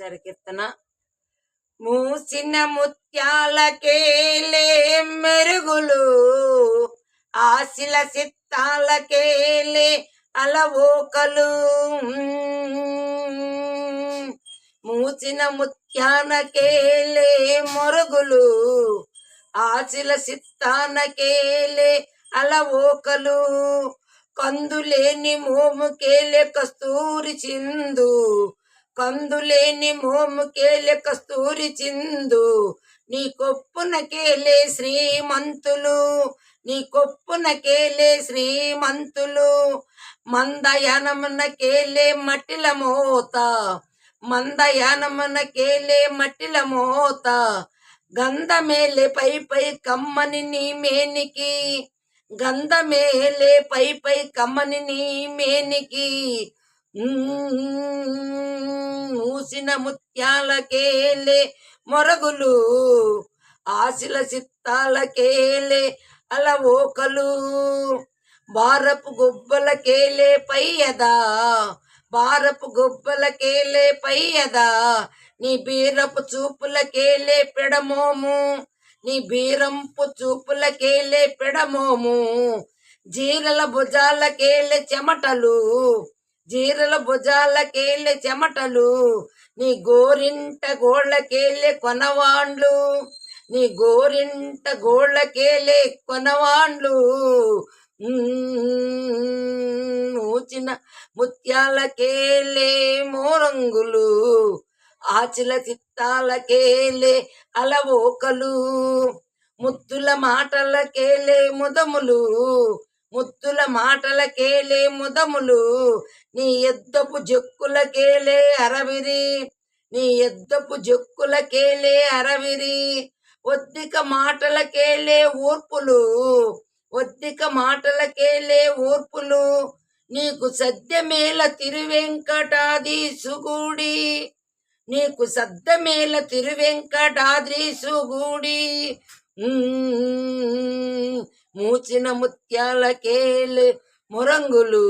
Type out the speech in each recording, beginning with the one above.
కీర్తన. మూసిన ముత్యాలకేలే మెరుగులు ఆశిల సిత్తాలకేలే అలవోకలు. మూసిన ముత్యానకేలే మొరుగులు ఆశిల సిత్తానకేలే అలవోకలు. కందులేని మోముకేలే కస్తూరి చిందు కందులేని మోముకేలే కస్తూరి చిందు నీ కొప్పునకేలే శ్రీమంతులు నీ కొప్పునకేలే శ్రీమంతులు మందయానమునకేలే మట్టిల మోత మందయానమునకేలే మట్టిల మోత గంధమేలే పై పై కమ్మని నీ మేనికి గంధమేలే పై పై కమ్మని నీ మేనికి మూసిన ముత్యాలకేలే మొరగులు ఆశల చిత్తాలకేలే అలవోకలు. బారపు గుబ్బలకేలే పయ్యదా బారపు గుబ్బలకేలే పయ్యదా నీ బీరపు చూపులకేలే పెడమోము నీ బీరంపు చూపులకేలే పెడమోము. జీరల భుజాలకేలే చెమటలు జీరల భుజాలకేళ్ళే చెమటలు నీ గోరింట గోళ్ళకేలే కొనవాండ్లు నీ గోరింట గోళ్ళకేలే కొనవాండ్లు. మూచిన ముత్యాలకేళ్ళే మోరంగులు ఆచిల చిత్తాలకేలే అలవోకలు ముద్దుల మాటలకేలే ముదములు మాటలకేలే ముదములు నీ ఎద్దపు జక్కులకేలే అరవిరి. నీ ఎద్దపు జక్కులకేలే అరవిరి. ఒద్దిక మాటలకేలే ఊర్పులు ఒద్దిక మాటలకేలే ఊర్పులు. నీకు సద్యమేల తిరువెంకటాదీసుగూడి నీకు సద్దమేల తిరువెంకటాద్రీసుగూడి మూచిన ముత్యాలకేలే మురంగులు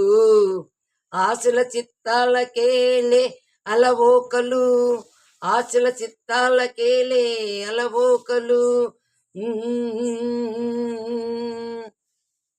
ఆశల చిత్తాలకేలే అలవోకలు ఆశల చిత్తాలకేలే అలవోకలు.